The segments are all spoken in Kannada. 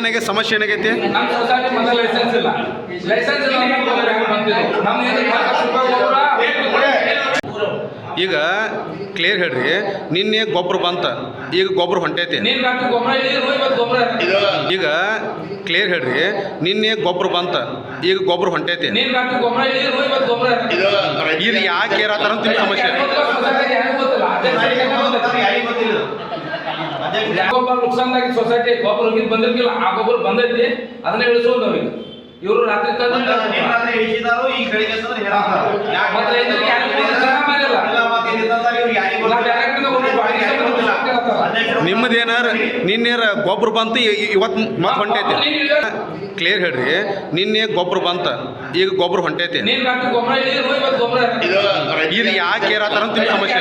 ಏನಾಗೈತೆ ಸಮಸ್ಯೆ ಏನಾಗೈತಿ? ನಮ್ಮ ಸೊಸೈಟಿ ಮೊದಲ ಲೈಸೆನ್ಸ್ ಇಲ್ಲ. ಲೈಸೆನ್ಸ್ ಇಲ್ಲ ಈಗ ಕ್ಲಿಯರ್ ಹೇಳ್ರಿ ನಿನ್ನೆ ಗೊಬ್ಬರ ಬಂತ ಈಗ ಗೊಬ್ಬರ ಹೊಂಟೈತಿ. ಈಗ ಕ್ಲಿಯರ್ ಹೇಳ್ರಿ ನಿನ್ನೆ ಗೊಬ್ಬರ ಬಂತ ಈಗ ಗೊಬ್ಬರ ಹೊಂಟೈತಿ. ಇದು ಯಾಕೆ ಏರಾತಾರ ಅಂತ ಸಮಸ್ಯೆ ಸೊಸೈಟಿ ಯಾರಿಗೂ ಗೊತ್ತಿಲ್ಲ ಅದೇ ಗೊಬ್ಬರ ನುಕ್ಸಾನ್ದಾಗಿ ಸೊಸೈಟಿ ಗೊಬ್ಬರ ಹೋಗಿದ್ ಬಂದಿರ್ಕಿಲ್ಲ ಆ ಗೊಬ್ಬರ ಬಂದೈತಿ ಅದನ್ನ ಇಳಿಸೋದು ನಾವೀಗ ಇವರು ರಾತ್ರಿ ತಂದು? ಮತ್ತೆ ರೈತರಿಗೆ ಮಾಡಿಲ್ಲ. ನಿಮ್ಮದೇನಾರ ನಿನ್ನೇರ ಗೊಬ್ಬರ ಬಂತು ಇವತ್ತು ಮತ್ತೆ ಹೊಂಟೈತಿ. ಕ್ಲಿಯರ್ ಹೇಳ್ರಿ. ನಿನ್ನೆ ಗೊಬ್ಬರ ಬಂತ. ಈಗ ಗೊಬ್ಬರ ಹೊಂಟೈತಿ. ನೀನ್ ಗೊಬ್ಬರ ಇಲ್ಲಿ ಇವತ್ತು ಗೊಬ್ಬರ ಇದು ಯಾಕೆ ಏರಾತಾರ ಅಂತ ನಿಮ್ ಸಮಸ್ಯೆ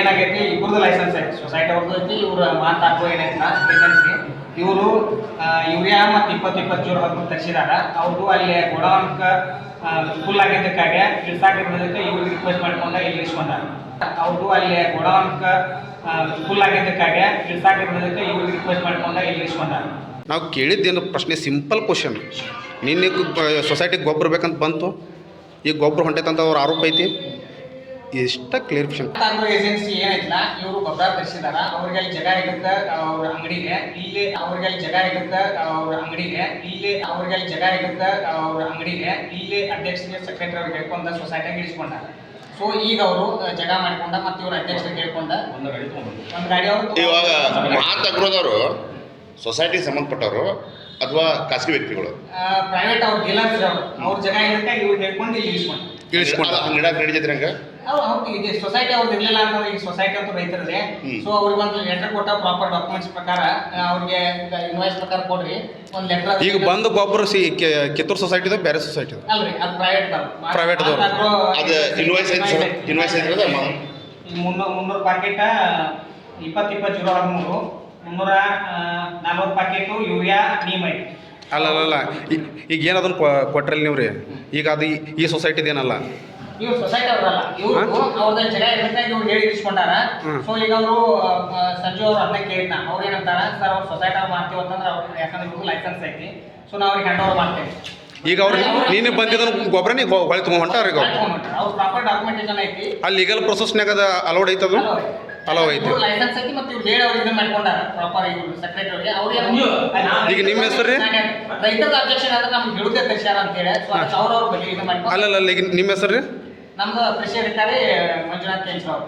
ಏನಾಗೈತಿ ಇವ್ರದ್ದು ಲೈಸೆನ್ಸ್ ಐತಿ ಸೊಸೈಟಿ ಅವ್ರದ್ದು ಐತಿ ಇವ್ರ ಲೈಸೆನ್ಸ್ಗೆ ಇವರು ಯೂರಿಯಾ ಮತ್ತು ಇಪ್ಪತ್ತು ಇಪ್ಪತ್ತು ಜೋರ್ ಹೊತ್ತು ತರಿಸಿದಾಗ ಅವ್ರದ್ದು ಅಲ್ಲಿ ಗೋಡೌನ್ಕ ಫುಲ್ ಆಗಿದ್ದಕ್ಕಾಗೆ ಇಳ್ಸಾಕಿರೋದಕ್ಕೆ ಇವ್ರಿಗೆ ರಿಕ್ವೆಸ್ಟ್ ಮಾಡ್ಕೊಂಡ ಇಲ್ಲಿ ಇಸ್ಕೊಂಡ ಅವ್ರದ್ದು ಅಲ್ಲಿ ಗೋಡೌನ್ಕ ಫುಲ್ ಆಗಿದ್ದಕ್ಕಾಗೆ ಇಳ್ಸಾಕಿರೋದಕ್ಕೆ ಇವ್ರಿಗೆ ರಿಕ್ವೆಸ್ಟ್ ಮಾಡ್ಕೊಂಡ ಇಲ್ಲಿ ಇಳಿಸ್ಕೊಂಡಾರ. ನಾವು ಕೇಳಿದ್ದೇನು ಪ್ರಶ್ನೆ ಸಿಂಪಲ್ ಕ್ವಶನ್ ನಿನ್ನೆ ಸೊಸೈಟಿಗೆ ಗೊಬ್ಬರ ಬೇಕಂತ ಬಂತು. ಈಗ ಗೊಬ್ಬರ ಹೊಂಟೈತಂತ ಅವ್ರ ಆರೋಪ ಐತಿ. ಇಷ್ಟ ಕ್ಲಿಯರ್ಫಿಕೇಶನ್ ಏಜೆನ್ಸಿ ಏನೈತಲ್ಲ ಇವರು ಗೊಬ್ಬರ ತರಿಸಿದಾರ ಅವ್ರಿಗೆ ಅಲ್ಲಿ ಜಾಗ ಇರುತ್ತೆ ಅವ್ರ ಅಂಗಡಿಗೆ ಇಲ್ಲಿ ಅವ್ರಿಗೆ ಅಲ್ಲಿ ಜಾಗ ಇರುತ್ತೆ ಅವ್ರ ಅಂಗಡಿಗೆ ಇಲ್ಲಿ ಅವ್ರಿಗೆ ಅಲ್ಲಿ ಜಾಗ ಇರುತ್ತೆ ಅವ್ರ ಅಂಗಡಿಗೆ ಇಲ್ಲಿ ಅಧ್ಯಕ್ಷರಿಗೆ ಸೆಕ್ರೆಟರಿ ಅವ್ರಿಗೆ ಹೇಳ್ಕೊಂಡ ಸೊಸೈಟಿಗೆ ಇಳಿಸ್ಕೊಂಡ. ಸೊ ಈಗ ಅವರು ಜಾಗ ಮಾಡ್ಕೊಂಡ ಮತ್ತೆ ಇವ್ರ ಅಧ್ಯಕ್ಷರಿಗೆ ಹೇಳ್ಕೊಂಡ ಒಂದು ಗಾಡಿ ಅವರು ಇವಾಗ ಮಾತಾಗ್ರೋದವರು ಸೊಸೈಟಿಗೆ ಸಂಬಂಧಪಟ್ಟವರು ಅಥವಾ ಖಾಸಗಿ ವ್ಯಕ್ತಿಗಳು? ಪ್ರೈವೇಟ್ ಅವ್ರ ಡೀಲರ್ಸ್ ಅವರು ಜಾಗ ಇರುತ್ತೆ ಇವ್ರು ಹೇಳ್ಕೊಂಡು ಇಲ್ಲಿ ಯೂಸ್ ಮಾಡಿ ಇಳಿಸ್ಕೊಂಡು ಹಂಗೆ ಹಂಗ ಅವ್ರು ಹೌದು ಈಗ ಸೊಸೈಟಿ ಅವ್ರದ್ದು ಇರಲಿಲ್ಲ ಅಂತಂದ್ರೆ ಈಗ ಸೊಸೈಟಿ ಅಂತ ರೈತರದೆ. ಸೊ ಅವ್ರಿಗೆ ಒಂದು ಲೆಟರ್ ಕೊಟ್ಟ ಪ್ರಾಪರ್ ಡಾಕ್ಯುಮೆಂಟ್ಸ್ ಪ್ರಕಾರ ಅವ್ರಿಗೆ ಇನ್ವಾಯ್ಸ್ ಪ್ರಕಾರ ಕೊಡ್ರಿ ಒಂದು ಲೆಟರ್ ಈಗ ಬಂದು ಗೊಬ್ಬರ ಸಿ ಕಿತ್ತೂರು ಸೊಸೈಟಿದ ಬೇರೆ ಸೊಸೈಟಿ ಅಲ್ರಿ ಅದು ಪ್ರೈವೇಟ್ ಪ್ರೈವೇಟ್. ಅದು ಇನ್ವಾಯ್ಸ್ ಐತಿ ಇನ್ವಾಯ್ಸ್ ಐತಿ ಮುನ್ನೂರು ಮುನ್ನೂರು ಪ್ಯಾಕೆಟ್ ಇಪ್ಪತ್ತು ಇಪ್ಪತ್ತು ಜೀರೋ ಹದಿಮೂರು. ಮುನ್ನೂರ ನಲ್ವತ್ತು ಪ್ಯಾಕೆಟು ಯೂರಿಯಾ ನೀಮ್ ಐತಿ ಅಲ್ಲ ಅಲ್ಲ ಅಲ್ಲ ಈಗ ಈಗ ಏನದನ್ನು ಕೊಟ್ರಲ್ಲ ನೀವು ರೀ ಈಗ ಅದು ಈ- ಸೊಸೈಟಿದು ಏನಲ್ಲ ಇವ್ರು ಸೊಸೈಟಿ ಅವ್ರಲ್ಲ ಇವ್ರು ಅವ್ರದ್ದು ಜಾಗ ಇರುತ್ತೆ ಇವ್ರು ಹೇಳಿ ಇರಿಸ್ಕೊಂಡಾರ. ಸೊ ಈಗ ಅವರು ಸಂಜು ಅವ್ರು ಅದನ್ನ ಕೇಳಿದ್ನ ಅವ್ರು ಏನಂತಾರ ಸರ್ ಅವ್ರು ಸೊಸೈಟಿ ಅವ್ರು ಮಾಡ್ತೀವಿ ಅಂತಂದ್ರೆ ಅವ್ರು ಯಾಕಂದ್ರೆ ಇವ್ರಿಗೆ ಲೈಸೆನ್ಸ್ ಐತಿ. ಸೊ ನಾವು ಅವ್ರಿಗೆ ಹ್ಯಾಂಡ್ ಓವರ್ ಮಾಡ್ತೇವೆ. ಈಗ ಅವ್ರು ನೀನು ಬಂದಿದ್ದನ್ನು ಗೊಬ್ಬರನೇ ಹೊಳೆ ತುಂಬ ಹೊಂಟಾರ ಈಗ ಅವ್ರು? ಪ್ರಾಪರ್ ಡಾಕ್ಯುಮೆಂಟೇಶನ್ ಐತಿ. ಅಲ್ಲಿ ಲೀಗಲ್ ಪ್ರೊಸೆಸ್ನಾಗ ಅದು ಅಲೌಡ್ ಐತದು? ಅಲೋ ಐತಿ ಲೈಸೆನ್ಸ್ ಐತಿ ಮತ್ತೆ ಇವ್ರು ಹೇಳಿ ಅವ್ರು ಇದನ್ನ ಮಾಡ್ಕೊಂಡಾರ. ಪ್ರಾಪರ್ ಇವ್ರು ಸೆಕ್ರೆಟರಿ ಅವ್ರಿಗೆ. ಅವ್ರು ಈಗ ನಿಮ್ಮ ಹೆಸರು ರೀ? ರೈತರ ಅಬ್ಜೆಕ್ಷನ್ ಅಂದ್ರೆ ನಮ್ಗೆ ಹಿಡಿದೇ ತರಿಸ್ಯಾರ ಅಂತ ಹೇಳಿ ಸೊ ಅವ್ರವ್ರ ಬಗ್ಗೆ ಇದು ಮಾಡ್ಕೊಂಡು. ಅಲ್ಲಲ್ಲ ಈಗ ನಿಮ್ಮ ಹೆಸರು ರೀ? ನಮ್ದು ಕೃಷಿ ಅಧಿಕಾರಿ ಮಂಜುನಾಥ್ ಕೇಂದ್ರ ಅವರು